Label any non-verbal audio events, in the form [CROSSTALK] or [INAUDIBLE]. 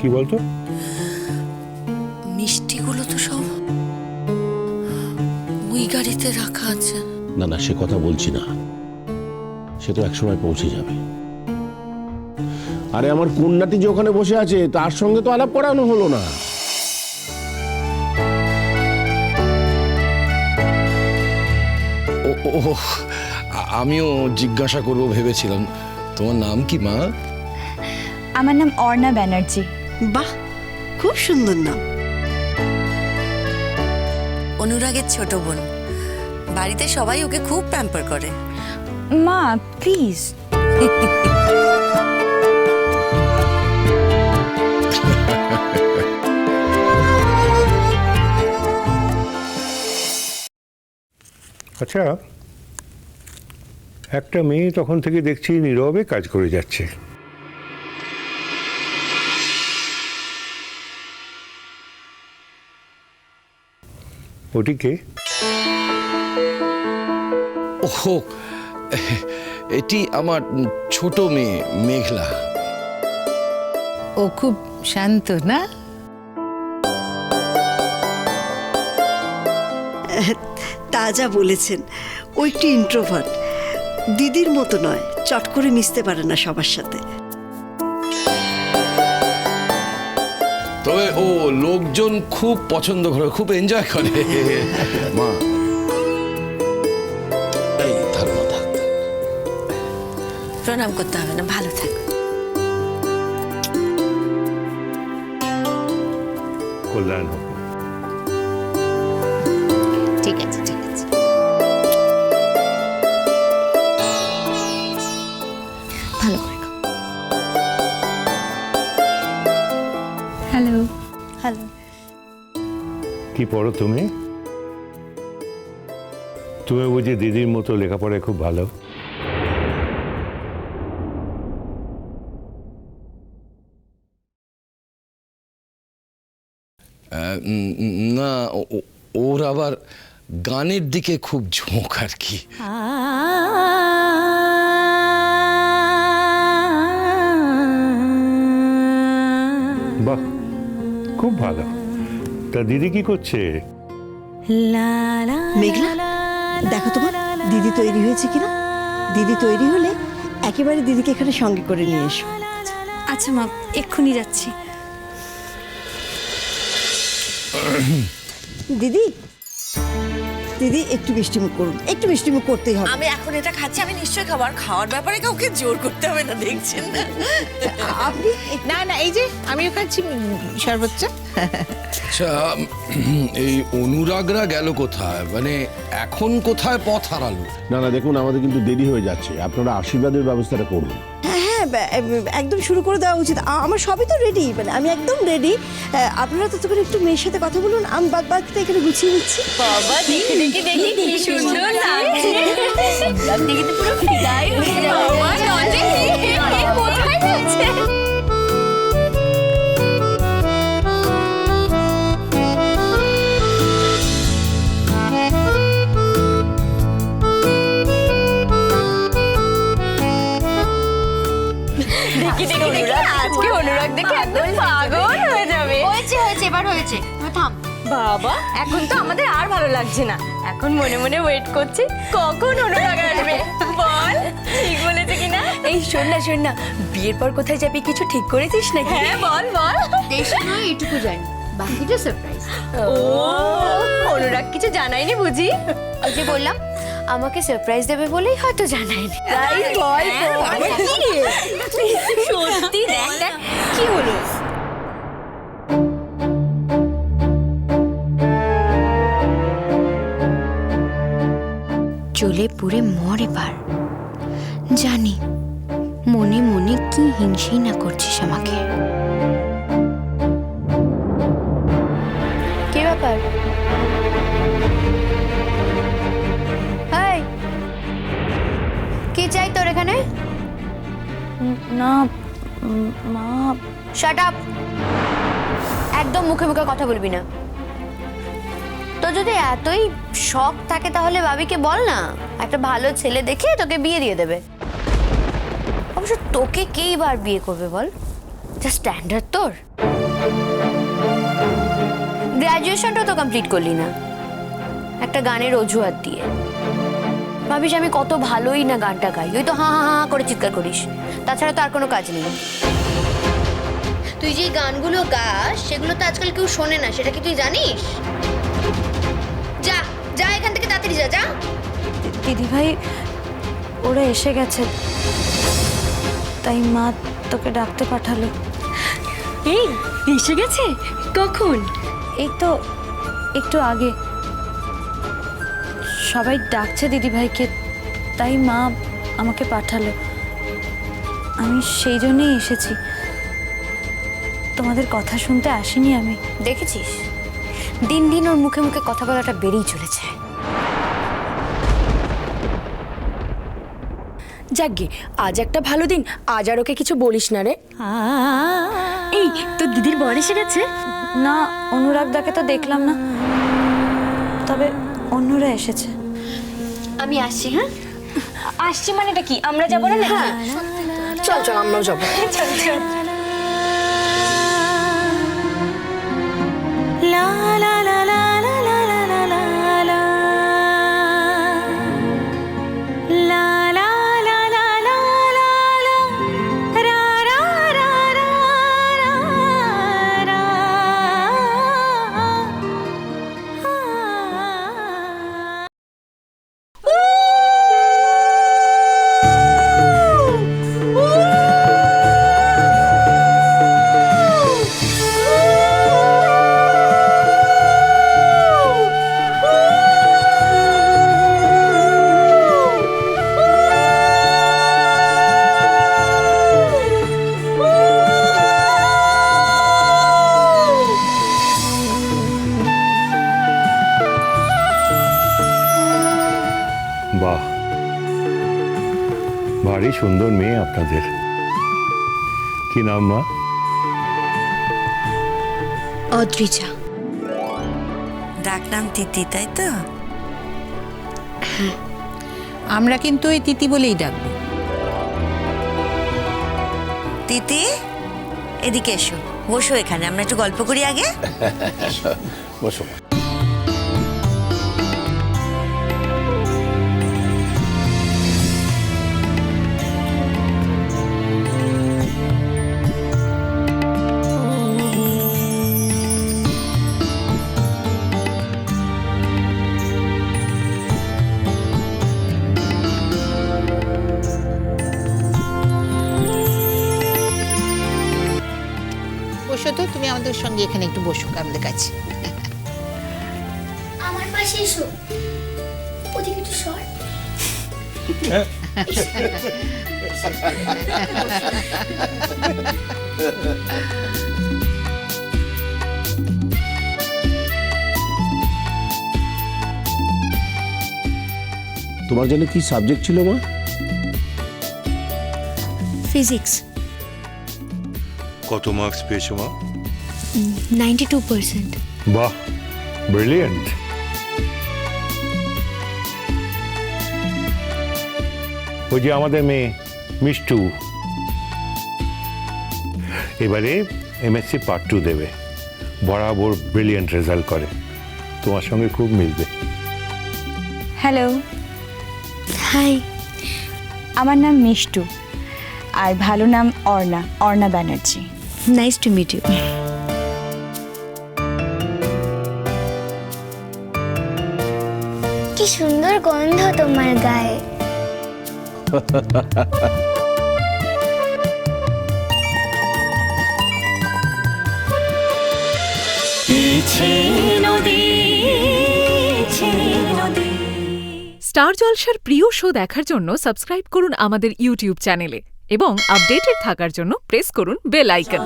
কি বলতো? মিষ্টিগুলো তো সব ওই গাড়িতে রাখা আছে। না না সে কথা বলছি না। সে তো একসময় পৌঁছে যাবে। আরে আমার কন্যাটি যে ওখানে বসে আছে তার সঙ্গে তো আলাপ করানো হলো না। ও আমিও জিজ্ঞাসা করব ভেবেছিলাম। তোমার নাম কি মা? আমার নাম অর্ণা ব্যানার্জি। বাহ খুব সুন্দর নাম। অনুরাগের ছোট বোন বাড়িতে সবাই ওকে খুব প্যাম্পার করে। মা প্লিজ আচ্ছা একটা মেয়ে তখন থেকে দেখছি নীরবে কাজ করে যাচ্ছে। ওটি কে? ও এটি আমার ছোট মেয়ে মেঘলা। ও খুব শান্ত না? তা যা বলেছেন। ও একটু ইন্ট্রোভার্ট দিদির মতো নয় চট করে মিশতে পারে না সবার সাথে। তবে ও লোকজন খুব পছন্দ করে খুব এনজয় করে। মা। প্রণাম করতে হবে না ভালো থাক। কল্যাণ হোক। পড়ো তুমি। তুমি বুঝি দিদির মতো লেখাপড়ায় খুব ভালো। না ওর আবার গানের দিকে খুব ঝোঁক আর কি। বাহ খুব ভালো তা দিদি কি করছে মেঘলা দেখো তোমার দিদি তৈরি হয়েছে কিনা দিদি তৈরি হলে একেবারে দিদিকে এখানে সঙ্গে করে নিয়ে এসো আচ্ছা মা এক্ষুনি যাচ্ছি দিদি দিদি একটু মিষ্টিমুখ করুন একটু মিষ্টিমুখ করতেই হবে আমি এখন এটা খাচ্ছি আমি নিশ্চয়ই খাবার খাওয়ার ব্যাপারে কাউকে জোর করতে হবে না দেখছেন না আপনি না না এই যে আমিও খাচ্ছি সর্বোচ্চ আচ্ছা এই অনুরাগরা গেল কোথায় মানে এখন কোথায় পথ হারালো না না দেখুন আমাদের কিন্তু দেরি হয়ে যাচ্ছে আপনারা আশীর্বাদের ব্যবস্থাটা করুন হ্যাঁ হ্যাঁ একদম শুরু করে দেওয়া উচিত আমার সবই তো রেডি মানে আমি একদম রেডি আপনারা ততক্ষণ একটু মেয়ের সাথে কথা বলুন আমি বাদ বাকিটা এখানে গুছিয়ে নিচ্ছি বাবা দেখে দেখে দেখি কি সুন্দর লাগছে দেখে তো পুরো ফিদাই হয়ে যাবে বাবা কোথায় যাচ্ছে বাবা এখন তো আমাদের আর ভালো লাগছে না এখন মনে মনে ওয়েট করছি কখন অনুরাগ আসবে বল ঠিক বলেছে কিনা এই শোন না শোন না বিয়ের পর কোথায় যাবি কিছু ঠিক করেছিস নাকি হ্যাঁ বল বল দেশে নয় এটুকু জানি বাকিটা সারপ্রাইজ ও অনুরাগ কিছু জানাইনি বুঝি ওই যে বললাম আমাকে সারপ্রাইজ দেবে বলেই হয়তো জানাইনি তাই বল সত্যি দেখ দেখ কি হলো চলে পুরে মর এবার জানি মনে মনে কি হিংসেই না করছিস আমাকে। কি ব্যাপার? কি চাই তোর এখানে? না মা শাট আপ একদম মুখে মুখে কথা বলবি না। তো যদি এতই শখ থাকে তাহলে ভাবিকে বল না। একটা ভালো ছেলে দেখে তোকে বিয়ে দিয়ে দেবে। অবশ্য তোকে কেই বার বিয়ে করবে বল? যা স্ট্যান্ডার্ড তোর। গ্র্যাজুয়েশনটা তো কমপ্লিট করলি না। একটা গানের অজুহাত দিয়ে। ভাবিস আমি কত ভালোই না গানটা গাই। ওই তো হা হা হা করে চিৎকার করিস। তাছাড়া তো আর কোনো কাজ নেই। তুই যে গানগুলো গাস, সেগুলো তো আজকাল কেউ শোনে না। সেটা কি তুই জানিস? যা এখান থেকে তাড়াতাড়ি যা যা। দিদিভাই ওরা এসে গেছে। তাই মা তোকে ডাকতে পাঠালো। এই এসে গেছে? কখন? এই তো একটু আগে। সবাই ডাকছে দিদিভাইকে তাই মা আমাকে পাঠালো। আমি সেই জন্যই এসেছি। তোমাদের কথা শুনতে আসিনি আমি। দেখেছিস? দিন দিন ওর মুখে মুখে কথা বলাটা বেড়েই চলেছে। যাকগে আজ একটা ভালো দিন আজ আর ওকে কিছু বলিস না রে। এই তোর দিদির বর এসে গেছে? না অনুরাগদাকে তো দেখলাম না। তবে অন্যরা এসেছে। আমি আসছি হ্যাঁ? আসছি মানেটা কি আমরা যাব না নাকি? চল চল আমরাও যাব। চল চল। ভারী সুন্দর মেয়ে আপনাদের। কি নাম মা? অদ্রিজা। ডাকনাম তিতি তাই তো? আমরা কিন্তু ওই তিতি বলেই ডাকবো। তিতি এদিকে এসো। বসো এখানে আমরা একটু গল্প করি আগে। [LAUGHS] বসো বসো সঙ্গে এখানে একটু বসুক আমাদের কাছে। আমার পাশে এসো। ওদিকে একটু সর। তোমার জন্য কি সাবজেক্ট ছিল মা? ফিজিক্স কত মার্কস পেয়েছ মা? Ninety two percent. বাহ ব্রিলিয়েন্ট ওই যে আমাদের মেয়ে মিষ্টু। এবারে এমএসসি পার্ট টু দেবে। বরাবর ব্রিলিয়েন্ট রেজাল্ট করে। তোমার সঙ্গে খুব মিলবে। হ্যালো হাই আমার নাম মিষ্টু। আর ভালো নাম Arna Arna Banerjee. Nice to meet you সুন্দর গন্ধ তোমার গায়ে। স্টার জলসার প্রিয় শো দেখার জন্য সাবস্ক্রাইব করুন আমাদের ইউটিউব চ্যানেলে এবং আপডেটেড থাকার জন্য প্রেস করুন বেল আইকন।